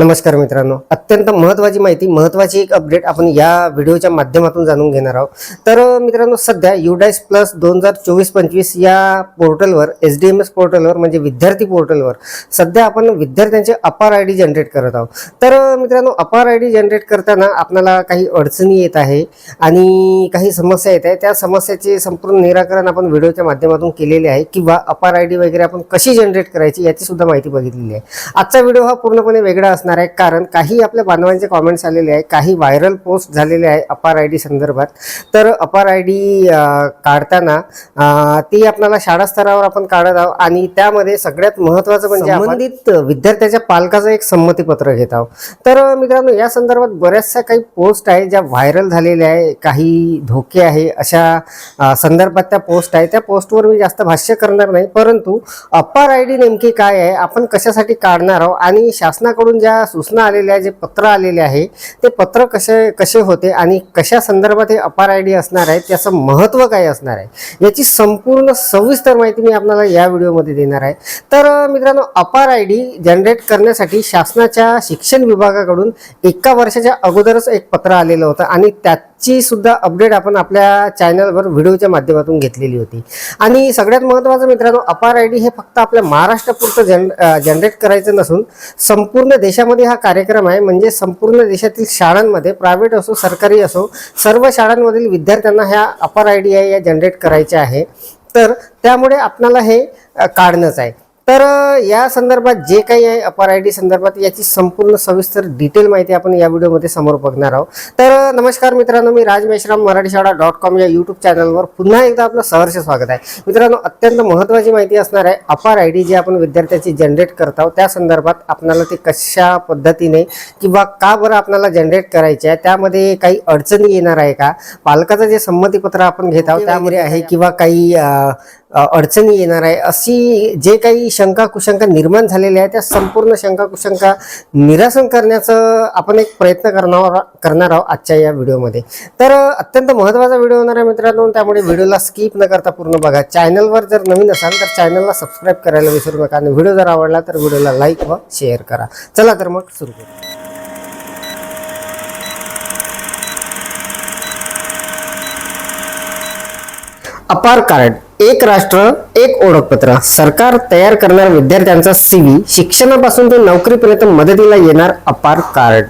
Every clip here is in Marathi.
नमस्कार मित्रांनो. अत्यंत महत्त्वाची माहिती महत्त्वाची एक अपडेट आपण या व्हिडिओच्या माध्यमातून जाणून घेणार आहोत. तर मित्रांनो सध्या युडाईस प्लस दोन हजार चोवीस पंचवीस या पोर्टलवर एस डी एम एस पोर्टलवर म्हणजे विद्यार्थी पोर्टलवर सध्या आपण विद्यार्थ्यांचे अपार आय डी जनरेट करत आहोत. तर मित्रांनो अपार आय डी जनरेट करताना आपल्याला काही अडचणी येत आहे आणि काही समस्या येत आहे. त्या समस्याचे संपूर्ण निराकरण आपण व्हिडिओच्या माध्यमातून केलेले आहे किंवा अपार आय डी वगैरे आपण कशी जनरेट करायची याची सुद्धा माहिती बघितलेली आहे. आजचा व्हिडिओ हा पूर्णपणे वेगळा असणार आहे. कारण काही आपल्या बांधवांचे कॉमेंट्स आलेले आहे काही व्हायरल पोस्ट झालेले आहे अपार आय डी संदर्भात. तर अपार आय डी काढताना ती आपल्याला शाळा स्तरावर आपण काढत आहोत आणि त्यामध्ये सगळ्यात महत्त्वाचं म्हणजे संबंधित विद्यार्थ्याच्या पालकाचं एक संमतीपत्र घेत आहोत. तर मित्रांनो या संदर्भात बऱ्याचशा काही पोस्ट आहे ज्या व्हायरल झालेल्या आहे काही धोके आहे अशा संदर्भात त्या पोस्ट आहे त्या पोस्टवर मी जास्त भाष्य करणार नाही परंतु अपार आय डी नेमकी काय आहे आपण कशासाठी काढणार आहोत आणि शासनाकडून ज्या सूचना आलेल्या जे पत्र आलेले आहे ते पत्र कसे कसे होते आणि कशा संदर्भात हे अपार आय डी असणार आहे त्याचं महत्त्व काय असणार आहे याची संपूर्ण सविस्तर माहिती मी आपल्याला या व्हिडिओमध्ये देणार आहे. तर मित्रांनो अपार आय डी जनरेट करण्यासाठी शासनाच्या शिक्षण विभागाकडून एका वर्षाच्या अगोदरच एक पत्र आलेलं होतं आणि त्यात ची सुद्धा अपडेट आपण आपल्या चॅनलवर व्हिडिओच्या माध्यमातून घेतलेली होती. आणि सगळ्यात महत्त्वाचं मित्रांनो अपार आय डी हे फक्त आपल्या महाराष्ट्रापुरतं जन जनरेट करायचं नसून संपूर्ण देशामध्ये हा कार्यक्रम आहे. म्हणजे संपूर्ण देशातील शाळांमध्ये प्रायव्हेट असो सरकारी असो सर्व शाळांमधील विद्यार्थ्यांना ह्या अपार आय डी आय या जनरेट करायच्या आहे. तर त्यामुळे आपणाला हे काढणंच आहे. तर या संदर्भात जे काही आहे अपार आय डी संदर्भात याची संपूर्ण सविस्तर डिटेल माहिती आपण या व्हिडिओमध्ये समोर बघणार आहोत. तर नमस्कार मित्रांनो मी राज मेश्राम मराठी शाळा डॉट कॉम या यूट्यूब चॅनलवर पुन्हा एकदा आपलं सहर्ष स्वागत आहे. मित्रांनो अत्यंत महत्त्वाची माहिती असणार आहे अपार आय डी जी आपण विद्यार्थ्याची जनरेट करत आहोत त्या संदर्भात आपल्याला ते कशा पद्धतीने किंवा का बरं आपल्याला जनरेट करायचे आहे त्यामध्ये काही अडचणी येणार आहे का? पालकाचं जे संमतीपत्र आपण घेत आहोत त्यामध्ये आहे किंवा काही अडचणी येणार आहे अशी जे काही शंका कुशंका निर्माण झालेल्या आहेत त्या संपूर्ण शंका कुशंका निरासन करण्याचं आपण एक प्रयत्न करणार करणार आहोत आजच्या या व्हिडिओमध्ये. तर अत्यंत महत्त्वाचा व्हिडिओ होणार आहे मित्रांनो त्यामुळे व्हिडिओला स्किप न करता पूर्ण बघा. चॅनलवर जर नवीन असाल तर चॅनलला सबस्क्राईब करायला विसरू नका आणि व्हिडिओ जर आवडला तर व्हिडिओला लाईक व शेअर करा. चला तर मग सुरू करू. अपार कार्ड एक राष्ट्र एक ओळखपत्र. सरकार तयार करणार विद्यार्थ्यांचा सीव्ही शिक्षणापासून ते नोकरीपर्यंत मदतीला येणार APAAR card.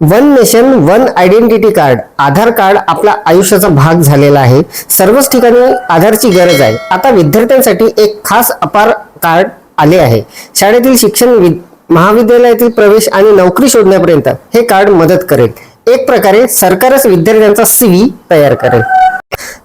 One nation one identity card Aadhaar card आपला आयुष्याचा भाग झालेला आहे. सर्वच ठिकाणी आधारची गरज आहे. आता विद्यार्थ्यांसाठी एक खास अपार कार्ड आले आहे. शाळेतील शिक्षण वि- महाविद्यालयातील प्रवेश आणि नोकरी शोधण्यापर्यंत हे कार्ड मदत करेल. एक प्रकारे सरकारच विद्यार्थ्यांचा सीव्ही तयार करेल.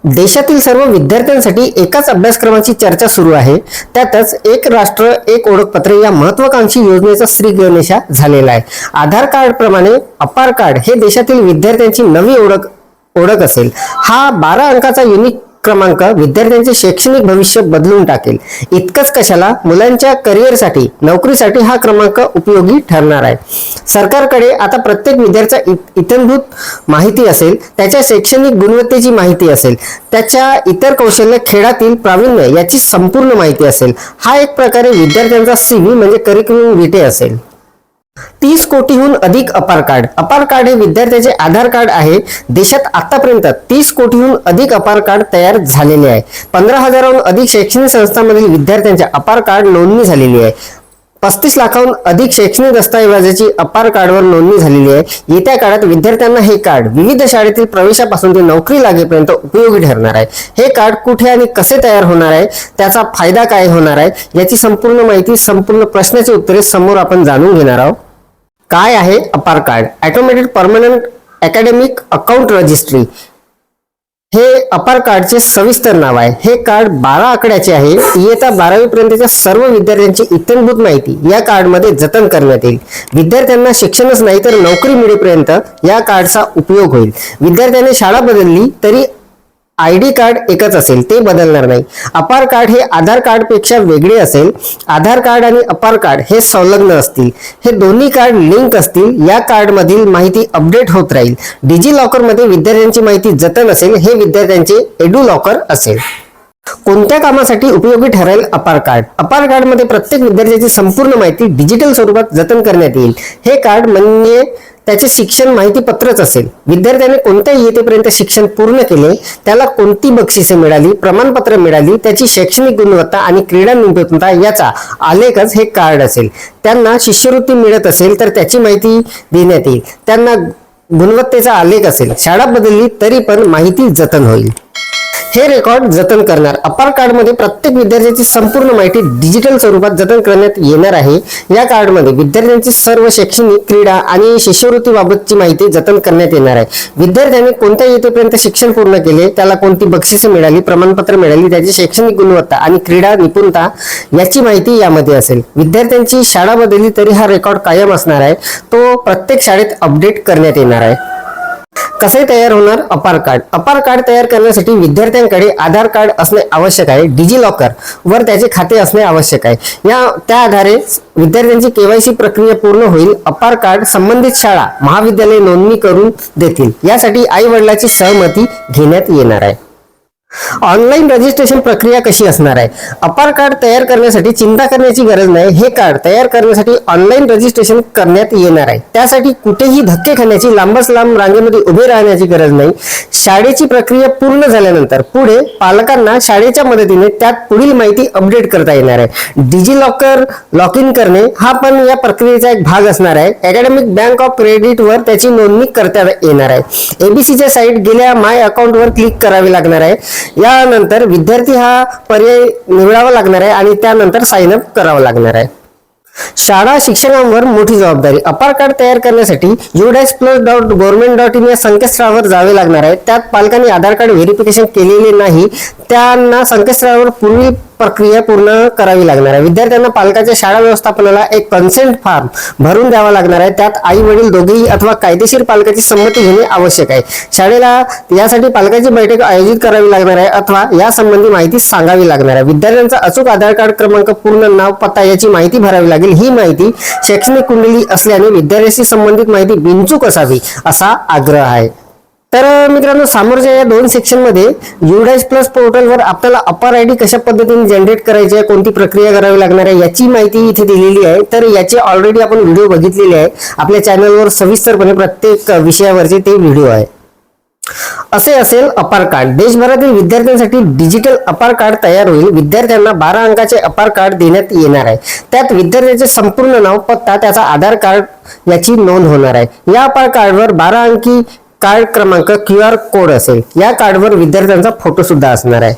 देशातील सर्व विद्यार्थ्यांसाठी एकाच अभ्यासक्रमाची चर्चा सुरू आहे. त्यातच एक राष्ट्र एक ओळखपत्र या महत्वाकांक्षी योजनेचा श्री गणेशा झालेला आहे. आधार कार्ड प्रमाणे अपार कार्ड हे देशातील विद्यार्थ्यांची नवी ओळख ओळख असेल. हा बारा अंकाचा युनिक क्रमांक विद्यार्थ्यांचे शैक्षणिक भविष्य बदलून टाकेल. इतकंच कशाला? मुलांच्या करिअरसाठी नोकरीसाठी हा क्रमांक उपयोगी ठरणार आहे. सरकारकडे आता प्रत्येक विद्यार्थ्याचा इत- इतंभूत माहिती असेल त्याच्या शैक्षणिक गुणवत्तेची माहिती असेल त्याच्या इतर कौशल्य खेळातील प्रावीण्य याची संपूर्ण माहिती असेल. हा एक प्रकारे विद्यार्थ्यांचा सीव्ही म्हणजे करिक्युलम विटे असेल. तीस कोटीहून अधिक अपार कार्ड. अपार कार्ड हे विद्यार्थ्याचे आधार कार्ड आहे. देशात आतापर्यंत तीस कोटीहून अधिक अपार कार्ड तयार झालेले आहे. पंधरा हजाराहून अधिक शैक्षणिक संस्थांमधील विद्यार्थ्यांच्या अपार कार्ड नोंदणी झालेली आहे. पस्तीस लाखाहून अधिक शैक्षणिक दस्तऐवजाची अपार कार्डवर नोंदणी झालेली आहे. येत्या काळात विद्यार्थ्यांना हे कार्ड विविध शाळेतील प्रवेशापासून ते नोकरी लागेपर्यंत उपयोगी ठरणार आहे. हे कार्ड कुठे आणि कसे तयार होणार आहे? त्याचा फायदा काय होणार आहे? याची संपूर्ण माहिती संपूर्ण प्रश्नाची उत्तरे समोर आपण जाणून घेणार आहोत. काय आहे APAAR card automated permanent academic account registry हे अपार कार्डचे सविस्तर नाव आहे. हे कार्ड बारा आकड्याचे आहे. इयत्ता बारावी पर्यंतच्या सर्व विद्यार्थ्यांची इत्यंभूत माहिती या कार्डमध्ये जतन करण्यात येईल. विद्यार्थ्यांना शिक्षणच नाही तर नोकरी मिळेपर्यंत या कार्डचा उपयोग होईल. विद्यार्थ्याने शाळा बदलली तरी आय डी कार्ड एकच असेल ते बदलणार नाही. अपार कार्ड हे आधार कार्डपेक्षा वेगळे असेल आधार कार्ड आणि अपार कार्ड हे संलग्न असतील. हे दोन्ही कार्ड लिंक असतील या कार्डमधील माहिती अपडेट होत राहील. डिजी लॉकरमध्ये विद्यार्थ्यांची माहिती जतन असेल हे विद्यार्थ्यांचे एडू लॉकर असेल. कोणत्या कामासाठी उपयोगी ठरेल अपार कार्ड? अपार कार्डमध्ये प्रत्येक विद्यार्थ्याची संपूर्ण माहिती डिजिटल स्वरूपात जतन करण्यात येईल. हे कार्ड म्हणजे त्याचे शिक्षण माहिती पत्रच असेल. विद्यार्थ्याने कोणत्या येतेपर्यंत शिक्षण पूर्ण केले त्याला कोणती बक्षिसे मिळाली प्रमाणपत्र मिळाली त्याची शैक्षणिक गुणवत्ता आणि क्रीडा निपुणता याचा आलेखच हे कार्ड असेल. त्यांना शिष्यवृत्ती मिळत असेल तर त्याची माहिती देण्यात येईल. त्यांना गुणवत्तेचा आलेख असेल. शाळा बदलली तरी पण माहिती जतन होईल. हे रेकॉर्ड जतन करणार अपार कार्डमध्ये प्रत्येक विद्यार्थ्याची संपूर्ण माहिती डिजिटल स्वरूपात जतन करण्यात येणार आहे. या कार्डमध्ये विद्यार्थ्यांची सर्व शैक्षणिक क्रीडा आणि शिष्यवृत्तीबाबतची माहिती जतन करण्यात येणार आहे. विद्यार्थ्यांनी कोणत्या येतेपर्यंत शिक्षण पूर्ण केले त्याला कोणती बक्षिसे मिळाली प्रमाणपत्र मिळाली त्याची शैक्षणिक गुणवत्ता आणि क्रीडा निपुणता याची माहिती यामध्ये असेल. विद्यार्थ्यांची शाळा बदलली तरी हा रेकॉर्ड कायम असणार आहे. तो प्रत्येक शाळेत अपडेट करण्यात येणार आहे. कसे तयार होणार? अपार कार्ड अपार कार्ड तयार करण्यासाठी विद्यार्थ्यांकडे आधार कार्ड असणे आवश्यक आहे. डिजी लॉकर वर त्याचे खाते असणे आवश्यक आहे. या त्या आधारे विद्यार्थ्यांची केवायसी प्रक्रिया पूर्ण होईल. अपार कार्ड संबंधित शाळा महाविद्यालय नोंदणी करून देतील. यासाठी आई वडिलाची सहमती घेण्यात येणार आहे. ऑनलाईन रजिस्ट्रेशन प्रक्रिया कशी असणार आहे? अपार कार्ड तयार करण्यासाठी चिंता करण्याची गरज नाही. हे कार्ड तयार करण्यासाठी ऑनलाईन रजिस्ट्रेशन करण्यात येणार आहे. त्यासाठी कुठेही धक्के खाण्याची लांबच लांब रांगेमध्ये उभे राहण्याची गरज नाही. शाळेची प्रक्रिया पूर्ण झाल्यानंतर पुढे पालकांना शाळेच्या मदतीने त्यात पुढील माहिती अपडेट करता येणार आहे. डिजी लॉकर लॉक इन करणे हा पण या प्रक्रियेचा एक भाग असणार आहे. अकॅडमिक बँक ऑफ क्रेडिट वर त्याची नोंदणी करता येणार आहे. एबीसीच्या साईट गेल्या माय अकाउंटवर क्लिक करावी लागणार आहे. यानंतर विद्यार्थी हा पर्याय निवडावा लागणार आहे आणि त्यानंतर साइन अप करावा लागणार आहे. शाळा शिक्षकांवर मोठी जबाबदारी. अपार कार्ड तयार करण्यासाठी UDISE plus dot government dot in या संकेतस्थळावर जावे लागणार आहे. त्यात पालकांनी आधार कार्ड व्हेरिफिकेशन केलेले नाही. त्यांना संकेतस्थळावर पूर्वी प्रक्रिया पूर्ण करावी लागणार आहे. विद्यार्थ्यांना पालकाच्या शाळा व्यवस्थापनाला एक कन्सेंट फॉर्म भरून द्यावा लागणार आहे. त्यात आई वडील दोघेही अथवा कायदेशीर पालकाची संमती घेणे आवश्यक आहे. शाळेला यासाठी पालकाची बैठक आयोजित करावी लागणार आहे अथवा यासंबंधी माहिती सांगावी लागणार आहे. विद्यार्थ्यांचा अचूक आधार कार्ड क्रमांक पूर्ण नाव पत्ता याची माहिती भरावी लागेल. ही माहिती शैक्षणिक कुंडली असल्याने विद्यार्थ्याशी संबंधित माहिती बिनचूक असावी असा आग्रह आहे. तर मित्रांनो समोरच्या या दोन सेक्शनमध्ये युडाईज प्लस पोर्टलवर आपल्याला अपार आय डी कशा पद्धतीने जनरेट करायची आहे कोणती प्रक्रिया करावी लागणार आहे याची माहिती इथे दिलेली आहे. तर याची ऑलरेडी आपण व्हिडिओ बघितलेले आहे. आपल्या चॅनलवर सविस्तरपणे प्रत्येक विषयावरचे ते व्हिडिओ आहे. असे असेल अपार कार्ड देशभरातील विद्यार्थ्यांसाठी डिजिटल अपार कार्ड तयार होईल. विद्यार्थ्यांना बारा अंकाचे अपार कार्ड देण्यात येणार आहे. त्यात विद्यार्थ्याचे संपूर्ण नाव पत्ता त्याचा आधार कार्ड याची नोंद होणार आहे. या अपार कार्डवर बारा अंकी कार्ड क्रमांक क्यू आर कोड असेल या कार्डवर विद्यार्थ्यांचा फोटो सुद्धा असणार आहे.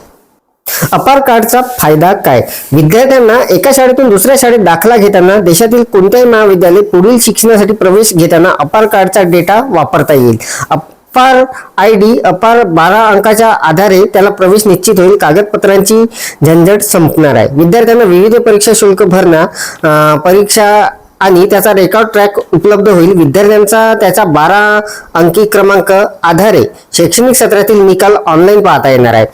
अपार कार्डचा फायदा काय? विद्यार्थ्यांना एका शाळेतून दुसऱ्या शाळेत दाखला घेताना देशातील कोणत्याही महाविद्यालय पुढील शिक्षणासाठी प्रवेश घेताना अपार कार्डचा डेटा वापरता येईल. अपार आय डी अपार बारा अंकाच्या आधारे त्याला प्रवेश निश्चित होईल. कागदपत्रांची झंझट संपणार आहे. विद्यार्थ्यांना विविध परीक्षा शुल्क भरणा परीक्षा आणि त्याचा रेकॉर्ड ट्रॅक उपलब्ध होईल. विद्यार्थ्यांचा त्याचा बारा अंकी क्रमांक आधारे शैक्षणिक सत्रातील निकाल ऑनलाईन पाहता येणार आहे.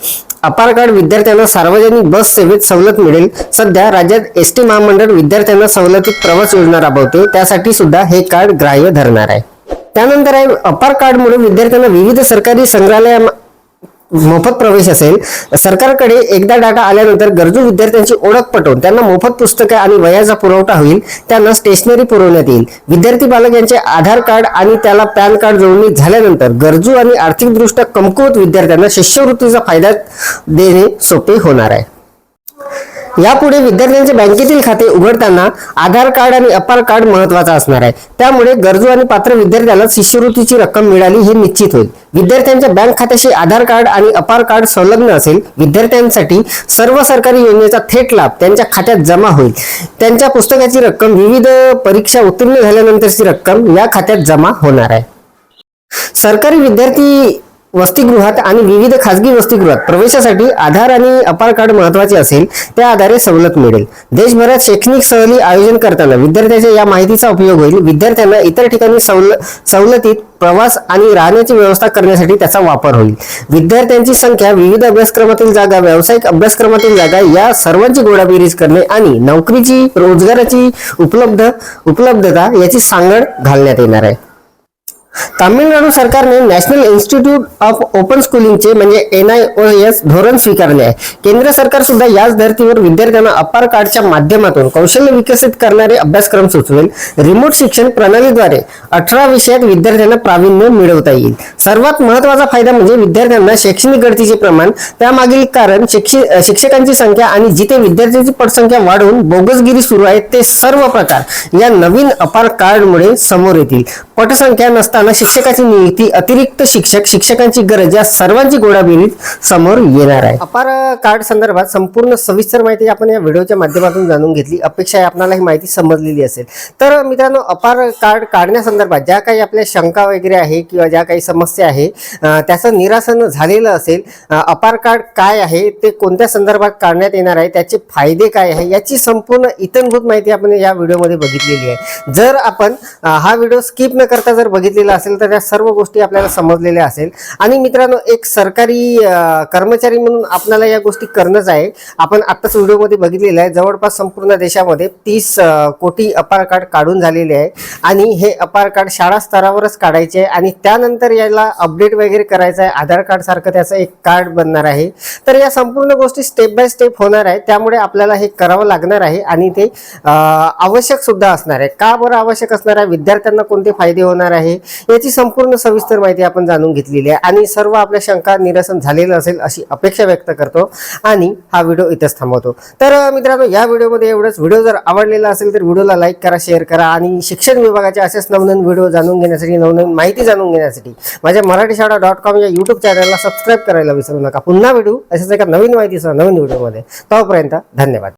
अपार कार्ड विद्यार्थ्यांना सार्वजनिक बस सेवेत सवलत मिळेल. सध्या राज्यात एस टी महामंडळ विद्यार्थ्यांना सवलतीत प्रवास योजना राबवते. त्यासाठी सुद्धा हे कार्ड ग्राह्य धरणार आहे. त्यानंतर आहे अपार कार्डमुळे विद्यार्थ्यांना विविध सरकारी संग्रहालया मोफत प्रवेश असेल सरकारकडे एकदा डाटा आल्यानंतर गरजू विद्यार्थ्यांची ओळख पटवून त्यांना मोफत पुस्तके आणि वयाचा पुरवठा होईल. त्यांना स्टेशनरी पुरवण्यात येईल. विद्यार्थी बालक यांचे आधार कार्ड आणि त्याला पॅन कार्ड जोडणी झाल्यानंतर गरजू आणि आर्थिकदृष्ट्या कमकुवत विद्यार्थ्यांना शिष्यवृत्तीचा फायदा देणे सोपे होणार आहे. यापुढे विद्यार्थ्यांचे बँकेतील खाते उघडताना आधार कार्ड आणि अपार कार्ड महत्त्वाचा असणार आहे. त्यामुळे गरजू आणि पात्र विद्यार्थ्याला शिष्यवृत्तीची रक्कम मिळाली हे निश्चित होईल. विद्यार्थ्यांच्या बँक खात्याशी आधार कार्ड आणि अपार कार्ड संलग्न असेल विद्यार्थ्यांसाठी सर्व सरकारी योजनेचा थेट लाभ त्यांच्या खात्यात जमा होईल. त्यांच्या पुस्तकाची रक्कम विविध परीक्षा उत्तीर्ण झाल्यानंतरची रक्कम या खात्यात जमा होणार आहे. सरकारी विद्यार्थी वसतिगृहात आणि विविध खासगी वसतिगृहात प्रवेशासाठी आधार आणि अपार कार्ड महत्त्वाचे असेल त्या आधारे सवलत मिळेल. देशभरात शैक्षणिक सहली आयोजन करताना विद्यार्थ्याच्या या माहितीचा उपयोग होईल. विद्यार्थ्यांना इतर ठिकाणी सवल सवलतीत प्रवास आणि राहण्याची व्यवस्था करण्यासाठी त्याचा वापर होईल. विद्यार्थ्यांची संख्या विविध अभ्यासक्रमातील जागा व्यावसायिक अभ्यासक्रमातील जागा या सर्वांची गोडाबेरीज करणे आणि नोकरीची रोजगाराची उपलब्ध उपलब्धता याची सांगड घालण्यात येणार आहे. तामिळनाडू सरकारने नॅशनल इन्स्टिट्यूट ऑफ ओपन स्कूलिंगचे म्हणजे एन आय ओ एस धोरण स्वीकारले आहे. केंद्र सरकार सुद्धा याच धर्तीवर विद्यार्थ्यांना अपार कार्डच्या माध्यमातून कौशल्य विकसित करणारे अभ्यासक्रम सुचवेल. रिमोट शिक्षण प्रणालीद्वारे अठरा विषयात विद्यार्थ्यांना प्रावीण्य मिळवता येईल. सर्वात महत्त्वाचा फायदा म्हणजे विद्यार्थ्यांना शैक्षणिक गळतीचे प्रमाण त्यामागील कारण शिक्षि- शिक्षकांची संख्या आणि जिथे विद्यार्थ्यांची पटसंख्या वाढवून बोगसगिरी सुरू आहे ते सर्व प्रकार या नवीन अपार कार्डमुळे समोर येतील. पटसंख्या नसताना शिक्षकाची नियुक्ती अतिरिक्त शिक्षक शिक्षकांची गरज या सर्वांची गोडाबेरीज समोर येणार आहे. अपार कार्ड संदर्भात संपूर्ण सविस्तर माहिती आपण या व्हिडिओच्या माध्यमातून जाणून घेतली. अपेक्षा आहे आपल्याला ही माहिती समजलेली असेल. तर मित्रांनो अपार कार्ड काढण्यासंदर्भात ज्या काही आपल्या शंका वगैरे आहे किंवा ज्या काही समस्या आहे त्याचं निरासन झालेलं असेल अपार कार्ड काय आहे ते कोणत्या संदर्भात काढण्यात येणार आहे त्याचे फायदे काय आहे याची संपूर्ण इतनभूत माहिती आपण या व्हिडिओमध्ये बघितलेली आहे. जर आपण हा व्हिडिओ स्किप न करता जर बघितलेला असेल तर त्या सर्व गोष्टी आपल्याला समजलेल्या असेल. आणि मित्रांनो एक सरकारी कर्मचारी म्हणून आपल्याला या गोष्टी करणंच आहे. आपण आत्ताच व्हिडिओमध्ये बघितलेलं आहे जवळपास संपूर्ण देशामध्ये तीस कोटी अपार कार्ड काढून झालेले आहे. आणि हे अपार कार्ड शाळा स्तरावरच काढायचे आहे. आणि त्यानंतर याला अपडेट वगैरे करायचं आहे. आधार कार्ड सारखं त्याचं एक कार्ड बनणार आहे. तर या संपूर्ण गोष्टी स्टेप बाय स्टेप होणार आहे. त्यामुळे आपल्याला हे करावं लागणार आहे. आणि ते आवश्यक सुद्धा असणार आहे. का बरं आवश्यक असणार आहे? विद्यार्थ्यांना कोणते फायदे होणार आहे? याची संपूर्ण सविस्तर माहिती आपण जाणून घेतलेली आहे आणि सर्व आपल्या शंका निरसन झालेलं असेल अशी अपेक्षा व्यक्त करतो आणि हा व्हिडिओ इथंच थांबवतो. तर मित्रांनो या व्हिडिओमध्ये एवढंच. व्हिडिओ जर आवडलेला असेल तर व्हिडिओला लाईक करा शेअर करा आणि शिक्षण विभागाचे असेच नवनवीन व्हिडिओ जाणून घेण्यासाठी नवनवीन माहिती जाणून घेण्यासाठी माझ्या मराठी शाळा डॉट कॉम या युट्यूब चॅनलला सबस्क्राईब करायला विसरू नका. पुन्हा भेटू अशाच एका नवीन माहितीसह नवीन व्हिडिओमध्ये. तोपर्यंत धन्यवाद.